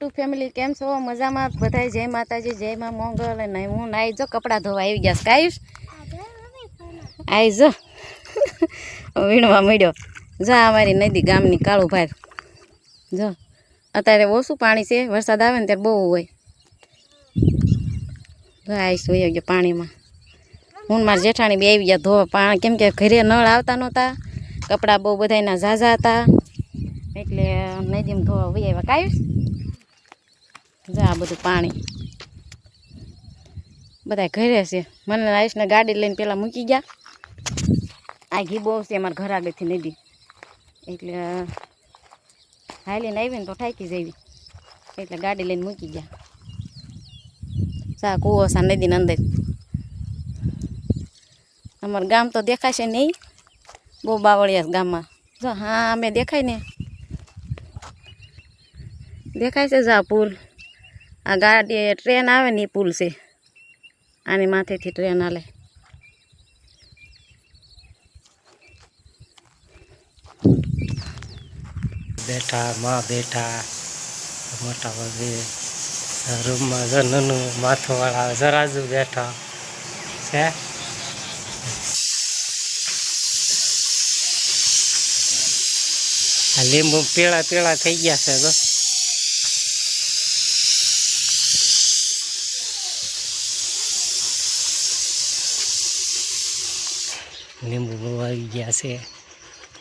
YouTube family કેમ છો? મજામાં? બધાય જય માતાજી, જય માં મોંગલ. અને હું નાઈ જો, કપડાં ધોવા આવી ગયા કાયુસ આવી જો. વીણવા મળ્યો જા અમારી નદી ગામની કાળું ભાર. જો. અત્યારે ઓછું પાણી છે. વરસાદ આવે ને ત્યારે બહુ હોય. જો આવીશ વહી ગયો પાણીમાં. હું મારા જેઠાણી બે આવી ગયા ધોવા પાણી. કેમ કે ઘરે નળ આવતા નહોતા. કપડાં બહુ બધાના ઝાઝા હતા. એટલે નદીમાં ધોવા વહી આવ્યા. કાયુસ જો બધું પાણી. બધા ઘરે છે. મને આયુષને ગાડી લઈને પેલા મૂકી ગયા. આ ઘી બહુ છે અમારા ઘર આગળથી નદી. એટલે હાલીને આવીને તો ઠાકી જવી એટલે ગાડી લઈને મૂકી ગયા. સા કૂવો સા નદીની અંદર. અમારું ગામ તો દેખાશે નહીં. બહુ બાવળિયા ગામમાં. જો હા, અમે દેખાય ને. દેખાય છે જા પુલ. આ ગાડી ટ્રેન આવે ને એ પુલ છે. આની માથેથી ટ્રેન હાલે. બેઠા, માં બેઠા, મોટા ભાગે રૂમમાં જનનું નાનું માથું જરાજુ બેઠા. છે? લીંબુ પીળા પીળા થઈ ગયા છે તો લીંબુ આવી ગયા છે.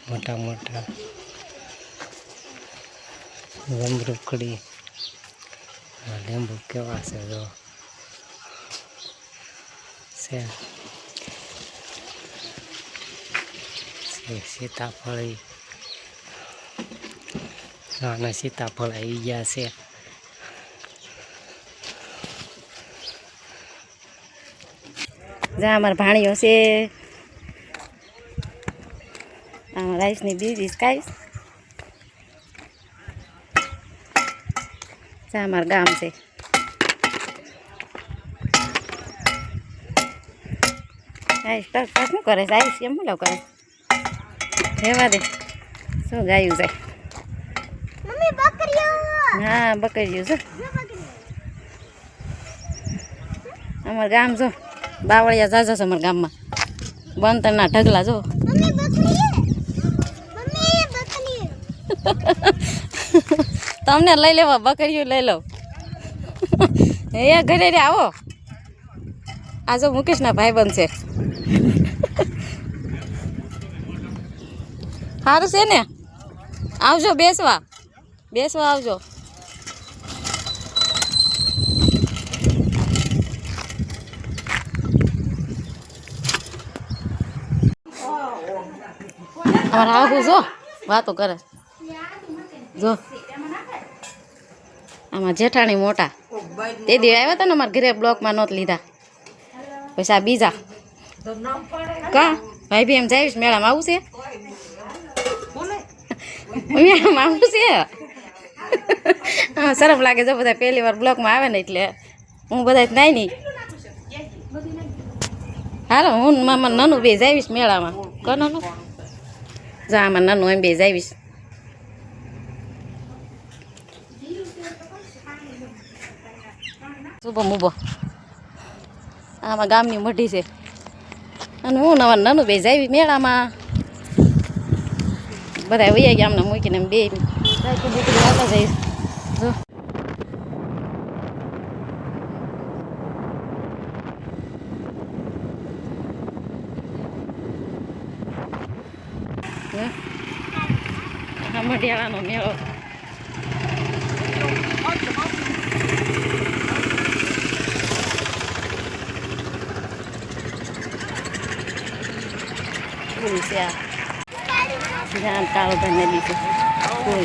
મોટા મોટા રોકડી લીંબુ કેવા છે જો. છે સીતાફળ. નાના સીતાફળ આવી ગયા છે. જા, અમારા ભાણીઓ છે. રાઈસની બીજી કાઈશ અમારું ગામ છે આઈશ ટક ટક શું કરે છે આઈશ કેમ બોલાવ કરે રહેવા દે શું ગાયું છે હા બકરીયું છે અમારું ગામ જો બાવળિયા જાજો છે અમારા ગામમાં બંતરના ઢગલા જો તમને લઈ લેવા બકરીયું લઈ લો એ ઘરે આવો. આ જો મુકેશના ભાઈબંધ છે. સારું છે ને? આવજો, બેસવા. બેસવા આવજો. અમારા આવું જો, વાતો કરે. જો. આમાં જેઠાણી મોટા. તે દી આવ્યા હતા ને અમારા ઘરે બ્લોકમાં નહોત લીધા. પછી આ બીજા. કા? ભાઈ બી એમ જાવીશ મેળામાં આવું છે મેળામાં આવું છે સરફ લાગે જો બધા પહેલી વાર બ્લોકમાં આવે ને એટલે. હું બધા નાઈ નહીં હાલો, હું મામા નાનું બે જાવીશ મેળામાં. કો નાનું? જા, આમાં નાનું એમ બે જાવીશ શુભ મુભો આમાં ગામની મઢી છે અને હું નવા નાનું બે જાવી મેળામાં બધા વૈયા ગયા અમને મૂકીને એમ બે દીકરી આવતા જઈશ જો હે? આ મઢિયાળાનો મેળો છે આ નદી છે પુલ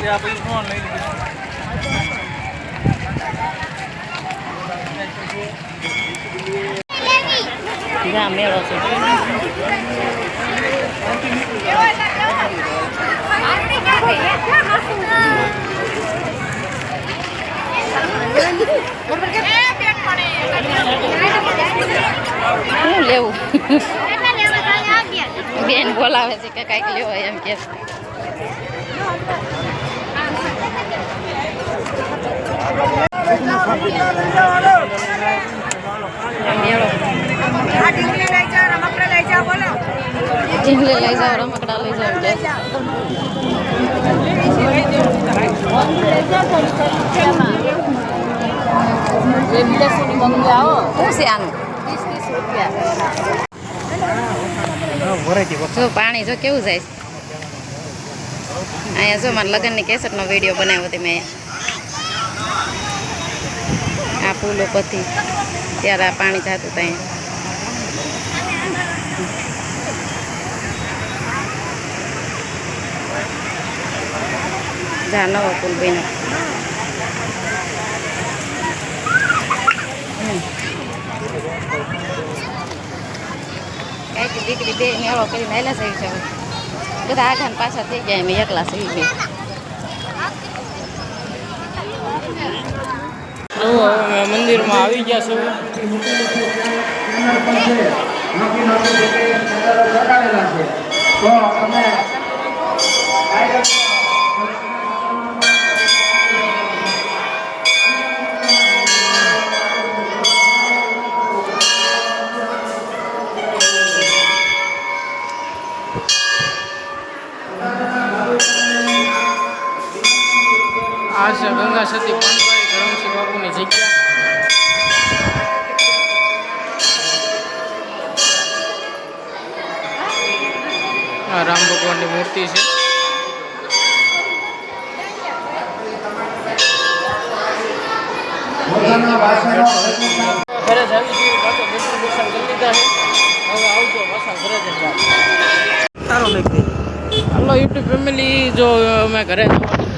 જ્યાં મેળો છે શું લેવું? બોલાવે છે કે કાંઈક લેવો એમ કે. ઢીંગલી લઈ જાઓ રમકડા લઈ જાઓ કે શું છે આનું? પાણી જો કેવું જાય. અહીંયા જો મારા લગ્નની કેસેટનો વીડિયો બનાવ્યો તે મેં. આ પુલ ઉપરથી ત્યારે આ પાણી જતું ત્યાં જા, નવો કાંઈક દીકરી બે મેળો કરીને આવેલા સહી છે બધા ને પાછા થઈ ગયા મેં એકલા સહી બે. મંદિરમાં આવી ગયા છે. આ મૂર્તિ છે. ઘરે જ આવી પાછો દર્શન દર્શન કરી લીધા છે. હવે આવજો પાછા ઘરે જ હાલો યુટ્યુબ ફેમિલી જો અમે ઘરે જવાનું